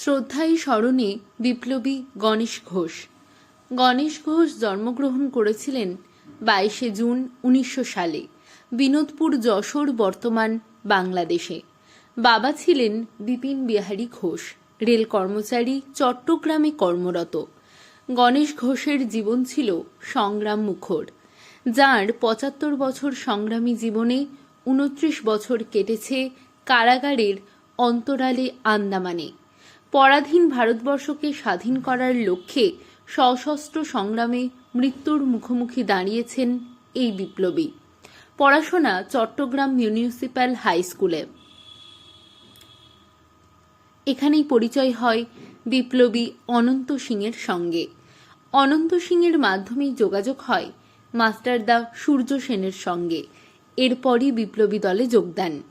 শ্রদ্ধায় স্মরণে বিপ্লবী গণেশ ঘোষ। গণেশ ঘোষ জন্মগ্রহণ করেছিলেন বাইশে জুন উনিশশো সালে, বিনোদপুর যশোর, বর্তমান বাংলাদেশে। বাবা ছিলেন বিপিন বিহারী ঘোষ, রেল কর্মচারী, চট্টগ্রামে কর্মরত। গণেশ ঘোষের জীবন ছিল সংগ্রাম মুখর। যার পঁচাত্তর বছর সংগ্রামী জীবনে উনত্রিশ বছর কেটেছে কারাগারের অন্তরালে আন্দামানে। পরাধীন ভারতবর্ষকে স্বাধীন করার লক্ষ্যে সশস্ত্র সংগ্রামে মৃত্যুর মুখোমুখি দাঁড়িয়েছেন এই বিপ্লবী। পড়াশোনা চট্টগ্রাম মিউনিসিপ্যাল হাই স্কুলে। এখানেই পরিচয় হয় বিপ্লবী অনন্ত সিংয়ের সঙ্গে। অনন্ত সিংয়ের মাধ্যমেই যোগাযোগ হয় মাস্টারদা সূর্য সেনের সঙ্গে। এরপরই বিপ্লবী দলে যোগ দেন।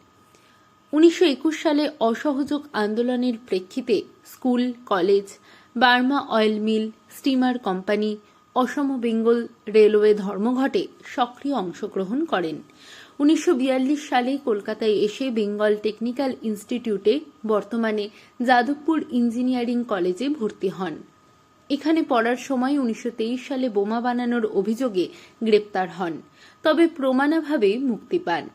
উনিশশো একুশ সালে অসহযোগ আন্দোলনের প্রেক্ষিতে school, college, Burma oil mill, steamer company, Assam Bengal railway ধর্মঘটে সক্রিয় অংশগ্রহণ করেন। উনিশশো বিয়াল্লিশ সালে কলকাতায় এসে বেঙ্গল টেকনিক্যাল ইনস্টিটিউটে বর্তমানে যাদবপুর ইঞ্জিনিয়ারিং কলেজে ভর্তি হন। এখানে পড়ার সময় উনিশশো তেইশ সালে বোমা বানানোর অভিযোগে গ্রেপ্তার হন, তবে প্রমাণাভাবে মুক্তি পান।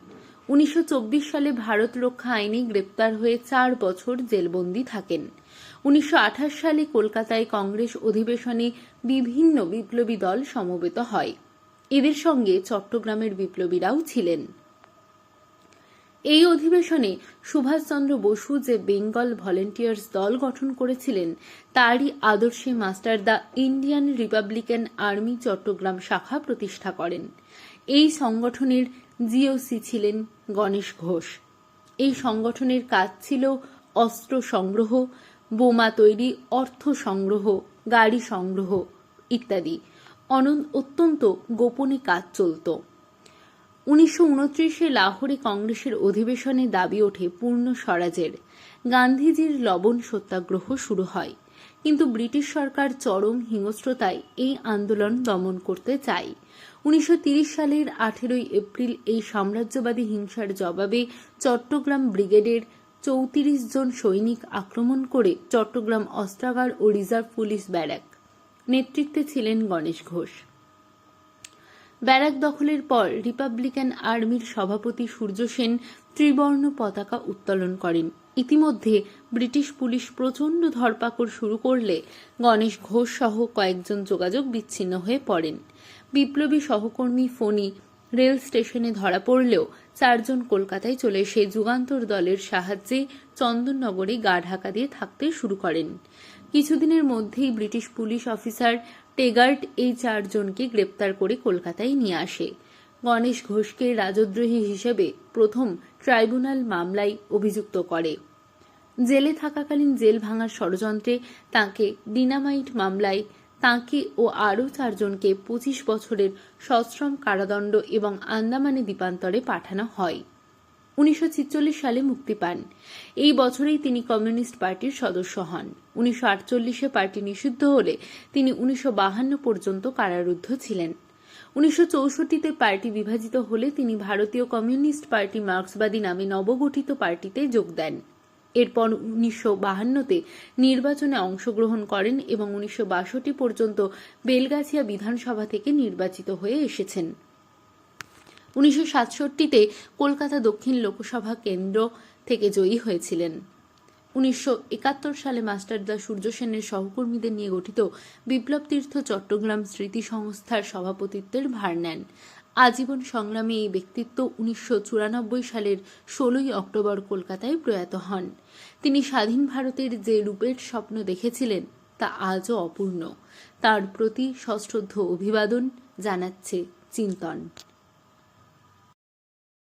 উনিশশো চব্বিশ সালে ভারত রক্ষা আইনে গ্রেপ্তার হয়ে চার বছর জেলবন্দি থাকেন। উনিশশো আঠাশ সালে কলকাতায় কংগ্রেস অধিবেশনে বিভিন্ন বিপ্লবী দল সমবেত হয়। এদের সঙ্গে চট্টগ্রামের বিপ্লবীরাও ছিলেন। এই অধিবেশনে সুভাষচন্দ্র বসু যে বেঙ্গল ভলেন্টিয়ার্স দল গঠন করেছিলেন, তারই আদর্শে master the Indian Republican army Chittagong শাখা প্রতিষ্ঠা করেন। এই সংগঠনের জিওসি ছিলেন গণেশ ঘোষ। এই সংগঠনের কাজ ছিল অস্ত্র সংগ্রহ, বোমা তৈরি, অর্থ সংগ্রহ, গাড়ি সংগ্রহ ইত্যাদি। অনন- অত্যন্ত গোপনে কাজ চলত। উনিশশো উনত্রিশে লাহোরে কংগ্রেসের অধিবেশনে দাবি ওঠে পূর্ণ স্বরাজের। গান্ধীজির লবণ সত্যাগ্রহ শুরু হয়। কিন্তু ব্রিটিশ সরকার চরম হিংস্রতায় এই আন্দোলন দমন করতে চায়। উনিশশো সালের আঠেরোই এপ্রিল এই সাম্রাজ্যবাদী হিংসার জবাবে চট্টগ্রাম ব্রিগেডের চৌত্রিশ জন সৈনিক আক্রমণ করে চট্টগ্রাম অস্ত্রাগার ও রিজার্ভ পুলিশ ব্যারাক। নেতৃত্বে ছিলেন গণেশ ঘোষ। ব্যারাক দখলের পর রিপাবলিকান আর্মির সভাপতি সূর্য সেন ত্রিবর্ণ পতাকা উত্তোলন করেন। ইতিমধ্যে ব্রিটিশ পুলিশ প্রচণ্ড ধরপাকড় শুরু করলে গণেশ ঘোষ সহ কয়েকজন যোগাযোগ বিচ্ছিন্ন হয়ে পড়েন। বিপ্লবী সহকর্মী ফণি রেল স্টেশনে ধরা পড়লেও চারজন কলকাতায় চলে এসে যুগান্তর দলের সাহায্যে চন্দননগরে গা ঢাকা দিয়ে থাকতে শুরু করেন। কিছুদিনের মধ্যেই ব্রিটিশ পুলিশ অফিসার টেগার্ট এই চারজনকে গ্রেপ্তার করে কলকাতায় নিয়ে আসে। গণেশ ঘোষকে রাজদ্রোহী হিসেবে প্রথম ট্রাইব্যুনাল মামলায় অভিযুক্ত করে। জেলে থাকাকালীন জেল ভাঙার ষড়যন্ত্রে তাকে ডিনামাইট মামলায় তাকে ও আরও চারজনকে পঁচিশ বছরের সশ্রম কারাদণ্ড এবং আন্দামানে দ্বীপান্তরে পাঠানো হয়। উনিশশো ছেচল্লিশ সালে মুক্তি পান। এই বছরেই তিনি কমিউনিস্ট পার্টির সদস্য হন। উনিশশো আটচল্লিশে পার্টি নিষিদ্ধ হলে তিনি উনিশশো পর্যন্ত কারারুদ্ধ ছিলেন। উনিশশো চৌষট্টিতে পার্টি বিভাজিত হলে তিনি ভারতীয় কমিউনিস্ট পার্টি মার্ক্সবাদী নামে নবগঠিত পার্টিতে যোগ দেন। এরপর উনিশশো বাহান্নতে নির্বাচনে অংশগ্রহণ করেন এবং উনিশশো বাষট্টি পর্যন্ত বেলগাছিয়া বিধানসভা থেকে নির্বাচিত হয়ে এসেছেন। উনিশশো সাতষট্টিতে কলকাতা দক্ষিণ লোকসভা কেন্দ্র থেকে জয়ী হয়েছিলেন। উনিশশো একাত্তর সালে মাস্টারদা সূর্য সেনের সহকর্মীদের নিয়ে গঠিত বিপ্লব তীর্থ চট্টগ্রাম স্মৃতি সংস্থার সভাপতিত্বের ভার নেন। আজীবন সংগ্রামী এই ব্যক্তিত্ব উনিশশো চুরানব্বই সালের ষোলোই অক্টোবর কলকাতায় প্রয়াত হন। তিনি স্বাধীন ভারতের যে রূপের স্বপ্ন দেখেছিলেন, তা আজও অপূর্ণ। তার প্রতি সশ্রদ্ধ অভিবাদন জানাচ্ছে চিন্তন।